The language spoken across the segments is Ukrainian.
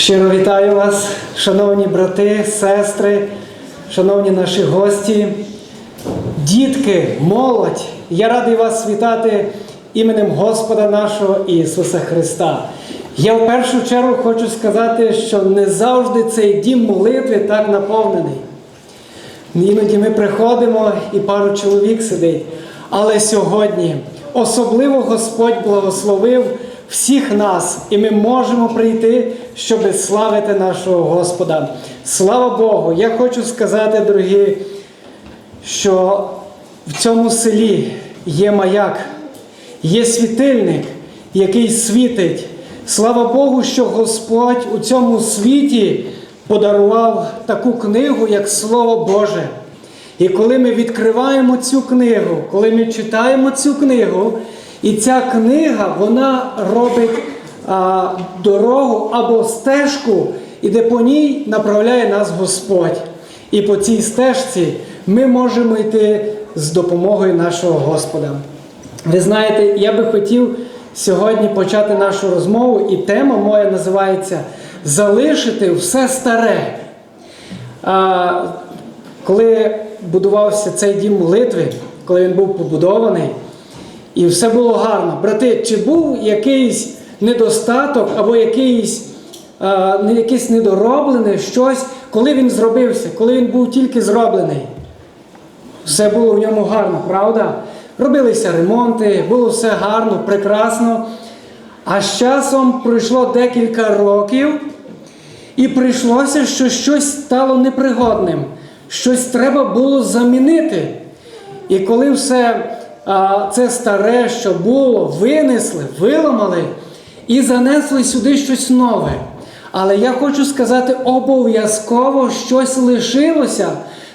Щиро вітаю вас, шановні брати, сестри, шановні наші гості, дітки, молодь. Я радий вас вітати іменем Господа нашого Ісуса Христа. Я в першу чергу хочу сказати, що не завжди цей дім молитви так наповнений. Іноді ми приходимо і пару чоловік сидить. Але сьогодні особливо Господь благословив всіх нас, і ми можемо прийти, щоб славити нашого Господа. Слава Богу! Я хочу сказати, дорогі, що в цьому селі є маяк, є світильник, який світить. Слава Богу, що Господь у цьому світі подарував таку книгу, як Слово Боже. І коли ми відкриваємо цю книгу, коли ми читаємо цю книгу, і ця книга вона робить а, дорогу або стежку, і де по ній направляє нас Господь. І по цій стежці ми можемо йти з допомогою нашого Господа. Ви знаєте, я би хотів сьогодні почати нашу розмову, і тема моя називається Залишити все старе. А, коли будувався цей дім молитви, коли він був побудований, і все було гарно. Брати, чи був якийсь недостаток або якийсь, не якесь недороблене щось, коли він зробився, коли він був тільки зроблений? Все було в ньому гарно, правда? Робилися ремонти, було все гарно, прекрасно. А з часом пройшло декілька років, і прийшлося, що щось стало непригодним, щось треба було замінити. І коли все а, це старе, що було, винесли, виламали і занесли сюди щось нове. Але я хочу сказати, обов'язково щось лишилося,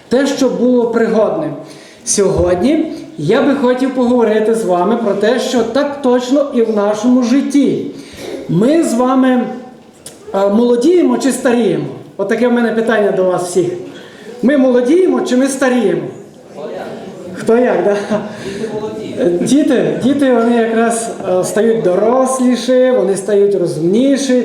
те, що було пригодним. Сьогодні я би хотів поговорити з вами про те, що так точно і в нашому житті. Ми з вами молодіємо чи старіємо? Отаке в мене питання до вас всіх. Ми молодіємо чи ми старіємо? Хто як, да? Діти, діти вони якраз е, стають доросліші, вони стають розумніші.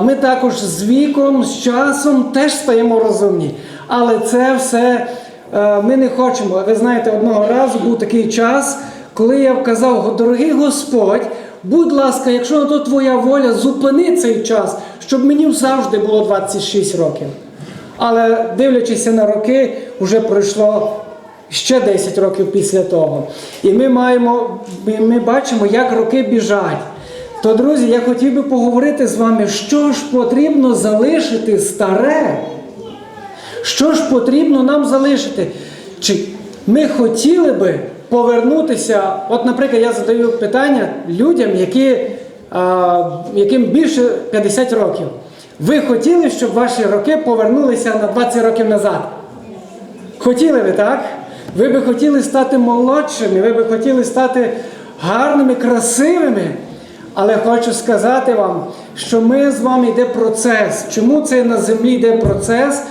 Ми також з віком, з часом теж стаємо розумні. Але це все е, ми не хочемо. Ви знаєте, одного разу був такий час, коли я вказав, дорогий Господь, будь ласка, якщо на то твоя воля, зупини цей час, щоб мені завжди було 26 років. Але дивлячись на роки, вже пройшло ще 10 років після того. І ми маємо, ми, бачимо, як роки біжать. То, друзі, я хотів би поговорити з вами, що ж потрібно залишити старе. Що ж потрібно нам залишити? Чи ми хотіли би повернутися? От, наприклад, я задаю питання людям, які, а, яким більше 50 років. Ви хотіли, щоб ваші роки повернулися на 20 років назад? Хотіли ви, так? Ви би хотіли стати молодшими, ви би хотіли стати гарними, красивими. Але хочу сказати вам, що ми з вами йде процес. Чому це на землі йде процес?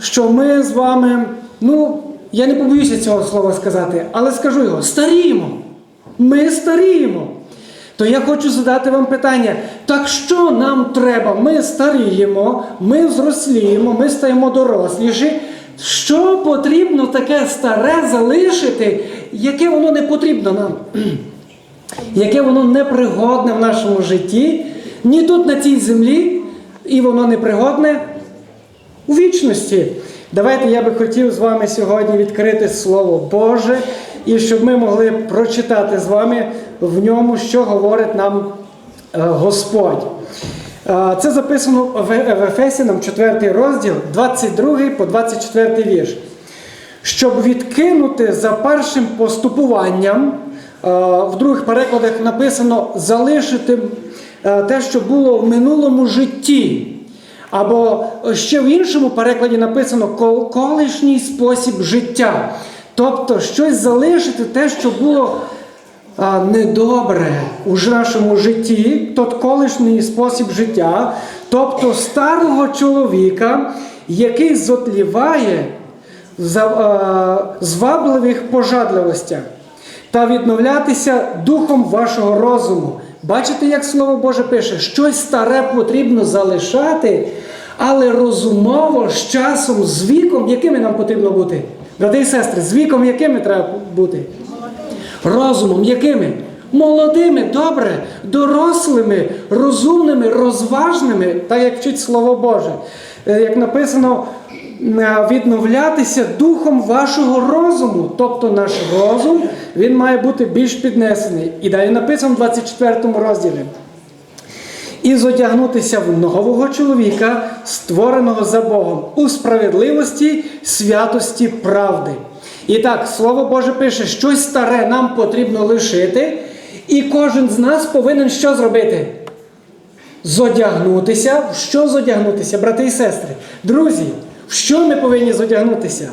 Що ми з вами, ну, я не побоюся цього слова сказати, але скажу його: старіємо. Ми старіємо. То я хочу задати вам питання: так що нам треба? Ми старіємо, ми взросліємо, ми стаємо доросліші. Що потрібно таке старе залишити, яке воно не потрібно нам? Яке воно непригодне в нашому житті, ні тут на цій землі, і воно непригодне у вічності. Давайте я би хотів з вами сьогодні відкрити Слово Боже, і щоб ми могли прочитати з вами в ньому, що говорить нам е, Господь. Е, Це записано в Ефесянам 4 розділ, 22 по 24 вірш. Щоб відкинути за першим поступуванням, е, в других перекладах написано залишити е, те, що було в минулому житті. Або ще в іншому перекладі написано колишній спосіб життя. Тобто щось залишити те, що було недобре у нашому житті, тот колишній спосіб життя, тобто старого чоловіка, який зотліває в звабливих пожадливостях, та відновлятися духом вашого розуму, Бачите, як Слово Боже пише, щось старе потрібно залишати, але розумово, з часом, з віком, якими нам потрібно бути? Брати і сестри, з віком якими треба бути? Розумом якими? Молодими, добре, дорослими, розумними, розважними, так як вчить Слово Боже. Е, Як написано, е, відновлятися духом вашого розуму. Тобто наш розум він має бути більш піднесений. І далі написано в 24 розділі. І зодягнутися в нового чоловіка, створеного за Богом, у справедливості, святості, правди. І так, Слово Боже пише, щось старе нам потрібно лишити, і кожен з нас повинен що зробити? Зодягнутися. В що зодягнутися, брати і сестри? Друзі, в що ми повинні зодягнутися?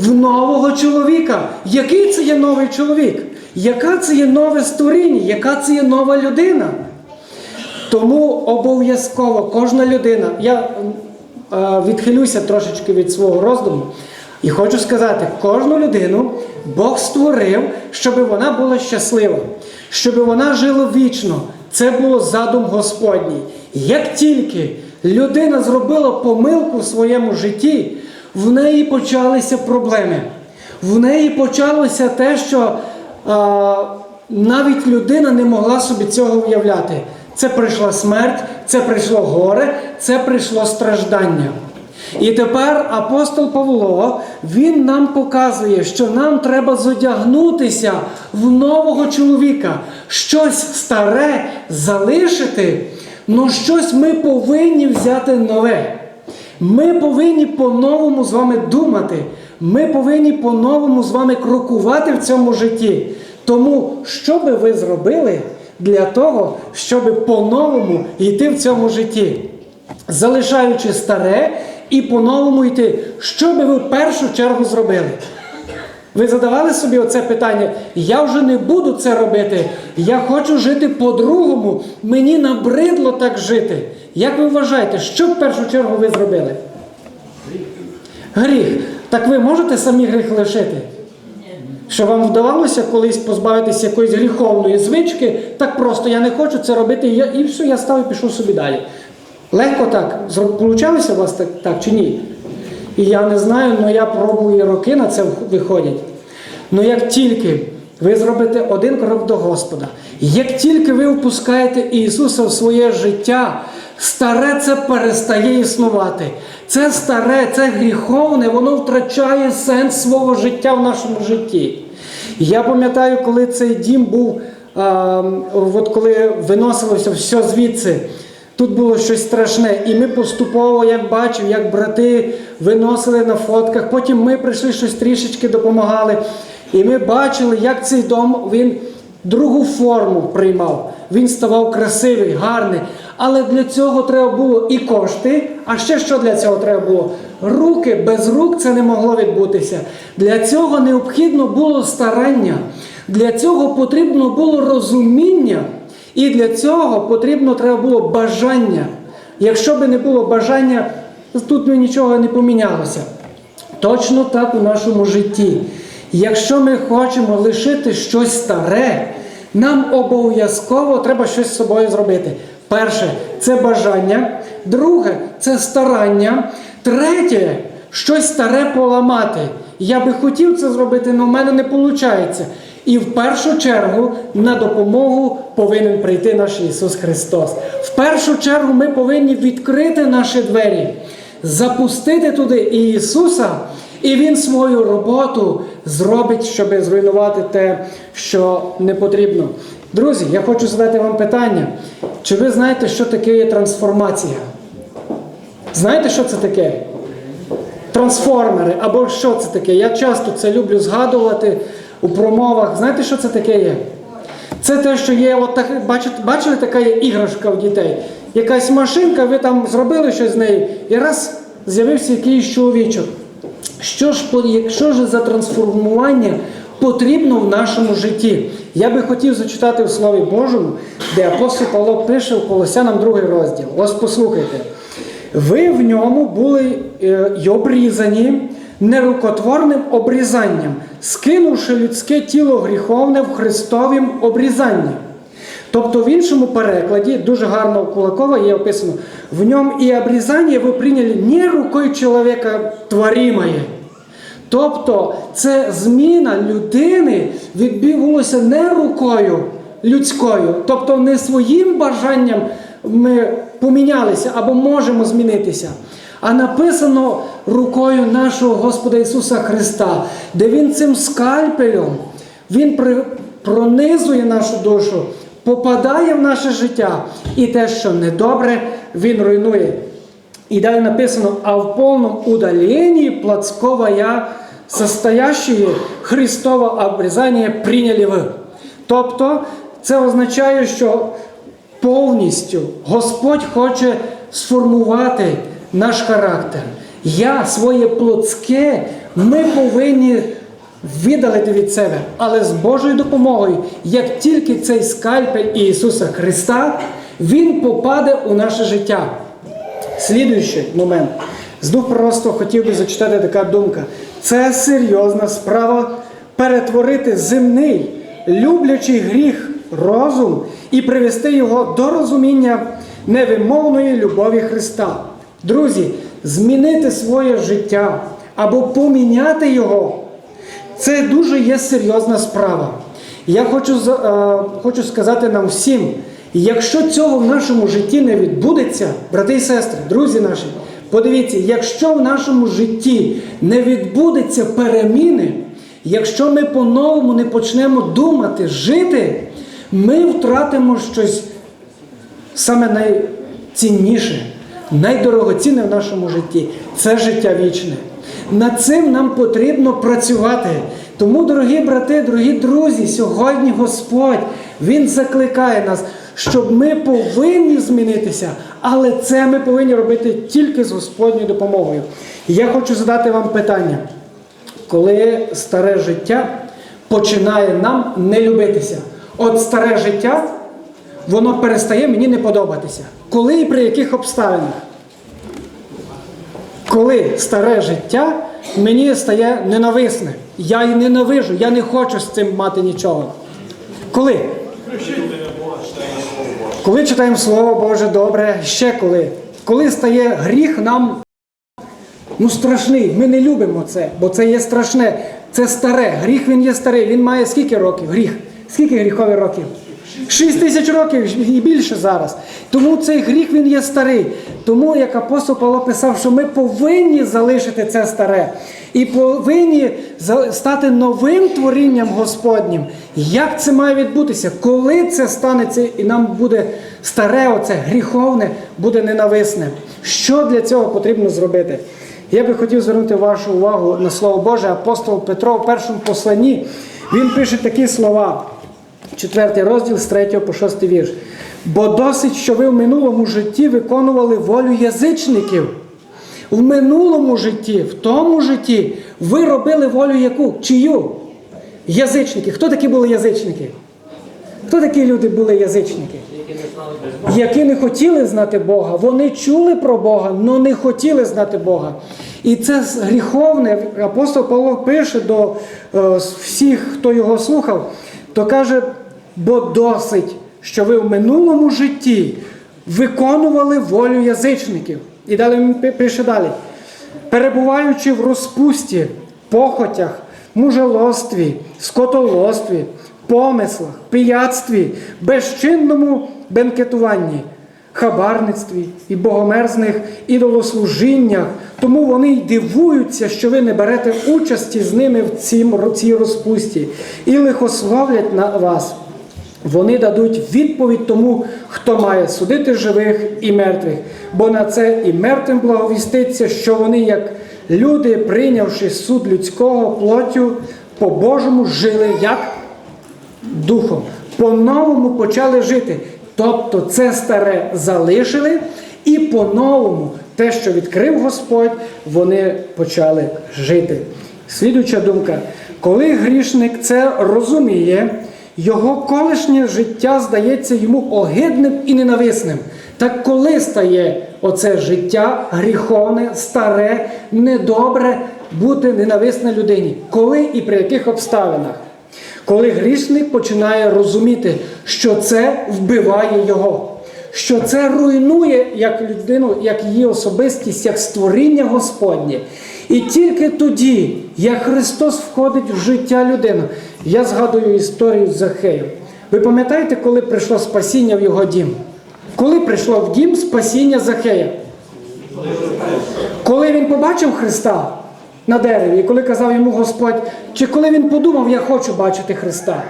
В нового чоловіка. Який це є новий чоловік? Яка це є нове створіння? Яка це є нова людина? Тому обов'язково кожна людина, я е, відхилюся трошечки від свого роздуму, і хочу сказати, кожну людину Бог створив, щоб вона була щаслива, щоб вона жила вічно. Це було задум Господній. Як тільки людина зробила помилку в своєму житті, в неї почалися проблеми. В неї почалося те, що а, навіть людина не могла собі цього уявляти. Це прийшла смерть, це прийшло горе, це прийшло страждання. І тепер апостол Павло він нам показує, що нам треба зодягнутися в нового чоловіка, щось старе залишити, але щось ми повинні взяти нове. Ми повинні по-новому з вами думати. Ми повинні по-новому з вами крокувати в цьому житті. Тому, що би ви зробили для того, щоб по-новому йти в цьому житті, залишаючи старе і по-новому йти, що би ви в першу чергу зробили? Ви задавали собі оце питання? Я вже не буду це робити. Я хочу жити по-другому. Мені набридло так жити. Як ви вважаєте, що в першу чергу ви зробили? Гріх. Так ви можете самі гріх лишити? Що вам вдавалося колись позбавитися якоїсь гріховної звички, так просто я не хочу це робити, і, все, я став і пішов собі далі. Легко так. Получалося у вас так, так чи ні? І я не знаю, але я пробую роки на це виходять. Ну як тільки ви зробите один крок до Господа, як тільки ви впускаєте Ісуса в своє життя, старе це перестає існувати. Це старе, це гріховне, воно втрачає сенс свого життя в нашому житті. Я пам'ятаю, коли цей дім був, а, от коли виносилося все звідси. Тут було щось страшне, і ми поступово, як бачив, як брати виносили на фотках. Потім ми прийшли щось трішечки допомагали. І ми бачили, як цей дом він другу форму приймав. Він ставав красивий, гарний. Але для цього треба було і кошти. А ще що для цього треба було? Руки без рук це не могло відбутися. Для цього необхідно було старання. Для цього потрібно було розуміння. І для цього потрібно треба було бажання. Якщо би не було бажання, тут би нічого не помінялося. Точно так у нашому житті. Якщо ми хочемо лишити щось старе, нам обов'язково треба щось з собою зробити. Перше це бажання, друге це старання, третє щось старе поламати. Я би хотів це зробити, але в мене не виходить. І в першу чергу на допомогу повинен прийти наш Ісус Христос. В першу чергу ми повинні відкрити наші двері, запустити туди Ісуса, і Він свою роботу зробить, щоб зруйнувати те, що не потрібно. Друзі, я хочу задати вам питання. Чи ви знаєте, що таке є трансформація? Знаєте, що це таке? Трансформери або що це таке? Я часто це люблю згадувати у промовах. Знаєте, що це таке є? Це те, що є, от так, бачите, бачили, така є іграшка в дітей. Якась машинка, ви там зробили щось з нею, і раз з'явився якийсь чоловічок. Що ж, що ж за трансформування потрібно в нашому житті? Я би хотів зачитати в Слові Божому, де апостол Павло пише в Колосянам другий розділ. Ось послухайте. Ви в ньому були е, й обрізані нерукотворним обрізанням, скинувши людське тіло гріховне в Христовім обрізанні. Тобто в іншому перекладі, дуже гарно у Кулакова є описано, в ньому і обрізання ви прийняли не рукою чоловіка творимої. Тобто це зміна людини відбулася не рукою людською, тобто не своїм бажанням ми помінялися або можемо змінитися, а написано рукою нашого Господа Ісуса Христа, де Він цим скальпелем Він пронизує нашу душу, попадає в наше життя, і те, що недобре, Він руйнує. И далее написано, а в полном удалении плотского я, состоящие Христове обрізання прийняли ви. Тобто, це означає, що повністю Господь хоче сформувати наш характер. Я своє плотське, ми повинні видалити від себе. Але з Божою допомогою, як тільки цей скальпель Ісуса Христа, Він попаде у наше життя. Слідуючий момент. Знов просто хотів би зачитати така думка. Це серйозна справа перетворити земний, люблячий гріх розум і привести його до розуміння невимовної любові Христа. Друзі, змінити своє життя або поміняти його це дуже є серйозна справа. Я хочу, е, хочу сказати нам всім, якщо цього в нашому житті не відбудеться, брати і сестри, друзі наші, подивіться, якщо в нашому житті не відбудеться переміни, якщо ми по-новому не почнемо думати, жити, ми втратимо щось саме найцінніше, найдорогоцінне в нашому житті це життя вічне. Над цим нам потрібно працювати. Тому, дорогі брати, дорогі друзі, сьогодні Господь Він закликає нас, щоб ми повинні змінитися, але це ми повинні робити тільки з Господньою допомогою. Я хочу задати вам питання, коли старе життя починає нам не любитися. От старе життя, воно перестає мені не подобатися. Коли і при яких обставинах? Коли старе життя мені стає ненависне. Я і ненавижу, я не хочу з цим мати нічого. Коли? Коли читаємо Слово Боже добре, ще коли. Коли стає гріх нам ну, страшний. Ми не любимо це, бо це є страшне. Це старе. Гріх він є старий. Він має скільки років? Гріх. Скільки гріхових років? Шість тисяч років і більше зараз. Тому цей гріх він є старий. Тому, як апостол Павло писав, що ми повинні залишити це старе і повинні стати новим творінням Господнім. Як це має відбутися? Коли це станеться і нам буде старе, оце гріховне, буде ненависне? Що для цього потрібно зробити? Я би хотів звернути вашу увагу на слово Боже. Апостол Петро в першому посланні він пише такі слова. Четвертий розділ з 3 по 6 вірш. Бо досить, що ви в минулому житті виконували волю язичників. В минулому житті, в тому житті, ви робили волю яку? Чию? Язичники. Хто такі були язичники? Хто такі люди були язичники? Які не хотіли знати Бога. Вони чули про Бога, але не хотіли знати Бога. І це гріховне. Апостол Павло пише до е, всіх, хто його слухав, то каже, бо досить, що ви в минулому житті виконували волю язичників. І далі він пише далі. Перебуваючи в розпусті, похотях, мужелостві, скотолостві, помислах, пияцтві, безчинному бенкетуванні, хабарництві і богомерзних ідолослужіннях. Тому вони й дивуються, що ви не берете участі з ними в цій розпусті і лихословлять на вас. Вони дадуть відповідь тому, хто має судити живих і мертвих, бо на це і мертвим благовіститься, що вони, як люди, прийнявши суд людського плоттю, по Божому жили як духом. По-новому почали жити. Тобто це старе залишили, і по-новому те, що відкрив Господь, вони почали жити. Слідуюча думка: коли грішник це розуміє, його колишнє життя здається йому огидним і ненависним. Так коли стає оце життя гріховне, старе, недобре бути ненависне людині? Коли і при яких обставинах? Коли грішник починає розуміти, що це вбиває його, що це руйнує як людину, як її особистість, як створіння Господнє. І тільки тоді, як Христос входить в життя людини, я згадую історію з Захеєм. Ви пам'ятаєте, коли прийшло спасіння в його дім? Коли прийшло в дім спасіння Захея? Коли він побачив Христа на дереві, і коли казав йому Господь, чи коли він подумав, я хочу бачити Христа?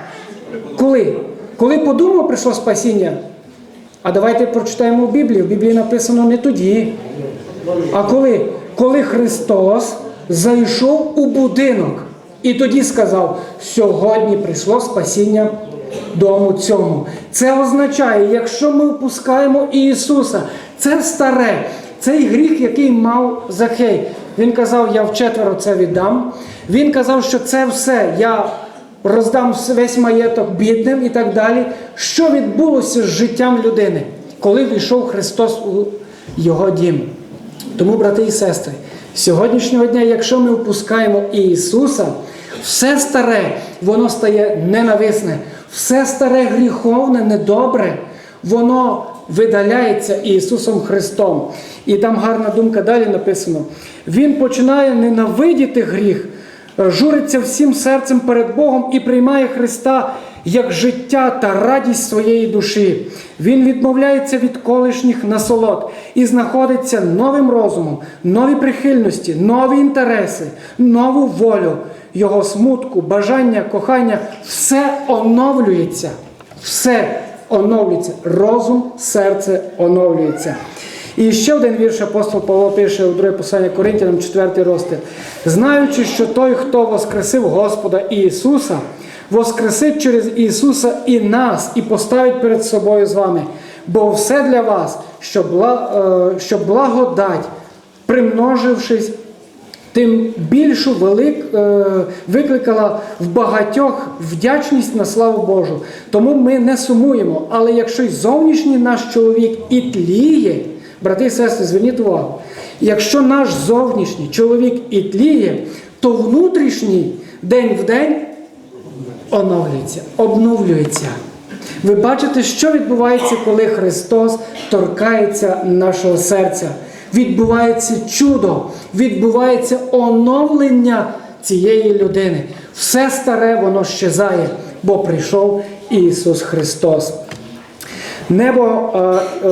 Коли? Коли подумав, прийшло спасіння? А давайте прочитаємо в Біблії. В Біблії написано не тоді. А коли? Коли Христос зайшов у будинок і тоді сказав: сьогодні прийшло спасіння дому цьому. Це означає, якщо ми впускаємо Ісуса, це старе, цей гріх, який мав Захей. Він казав, я вчетверо це віддам. Він казав, що це все я роздам весь маєток бідним і так далі. Що відбулося з життям людини, коли війшов Христос у його дім? Тому, брати і сестри, сьогоднішнього дня, якщо ми впускаємо Ісуса, все старе, воно стає ненависне, все старе гріховне, недобре, воно видаляється Ісусом Христом. І там гарна думка далі написано. Він починає ненавидіти гріх, журиться всім серцем перед Богом і приймає Христа як життя та радість своєї душі. Він відмовляється від колишніх насолод і знаходиться новим розумом, нові прихильності, нові інтереси, нову волю. Його смутку, бажання, кохання все оновлюється. Все оновлюється. Розум, серце оновлюється. І ще один вірш апостол Павло пише у друге послання Коринтянам, 4 розділ. Знаючи, що той, хто воскресив Господа Ісуса, воскресить через Ісуса і нас, і поставить перед собою з вами. Бо все для вас, бла- е, благодать, примножившись, тим більшу велик, е, викликала в багатьох вдячність на славу Божу. Тому ми не сумуємо. Але якщо й зовнішній наш чоловік і тліє, брати і сестри, зверніть увагу, якщо наш зовнішній чоловік і тліє, то внутрішній день в день оновлюється, обновлюється. Ви бачите, що відбувається, коли Христос торкається нашого серця. Відбувається чудо, відбувається оновлення цієї людини. Все старе воно щезає, бо прийшов Ісус Христос. Небо, е,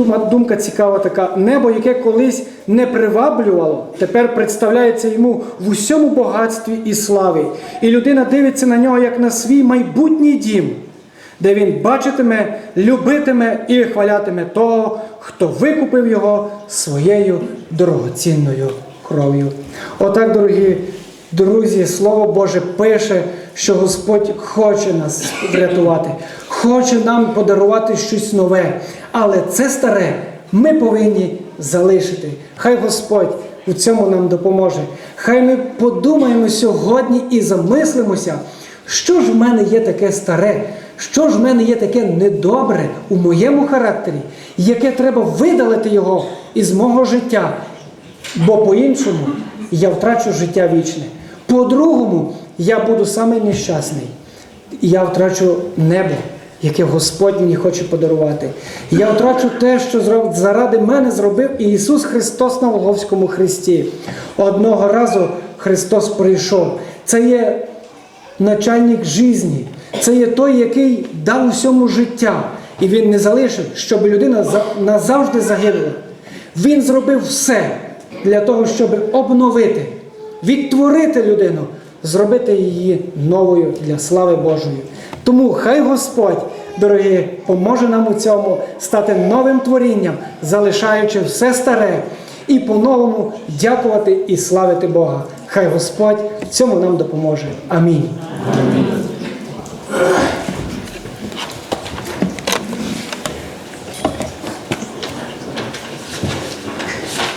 е, думка цікава така, небо, яке колись не приваблювало, тепер представляється йому в усьому багатстві і славі. І людина дивиться на нього як на свій майбутній дім, де він бачитиме, любитиме і хвалятиме того, хто викупив його своєю дорогоцінною кров'ю. Отак, дорогі друзі, Слово Боже пише, що Господь хоче нас врятувати, хоче нам подарувати щось нове. Але це старе ми повинні залишити. Хай Господь у цьому нам допоможе. Хай ми подумаємо сьогодні і замислимося, що ж в мене є таке старе, що ж в мене є таке недобре у моєму характері, яке треба видалити його із мого життя. Бо по-іншому я втрачу життя вічне. По-другому, я буду самий нещасний. Я втрачу небо, яке Господь мені хоче подарувати. Я втрачу те, що заради мене зробив Ісус Христос на Волговському хресті. Одного разу Христос прийшов. Це є начальник житті. Це є той, який дав усьому життя. І він не залишив, щоб людина назавжди загинула. Він зробив все для того, щоб обновити, відтворити людину, зробити її новою для слави Божої. Тому хай Господь, дорогі, поможе нам у цьому стати новим творінням, залишаючи все старе, і по-новому дякувати і славити Бога. Хай Господь цьому нам допоможе. Амінь.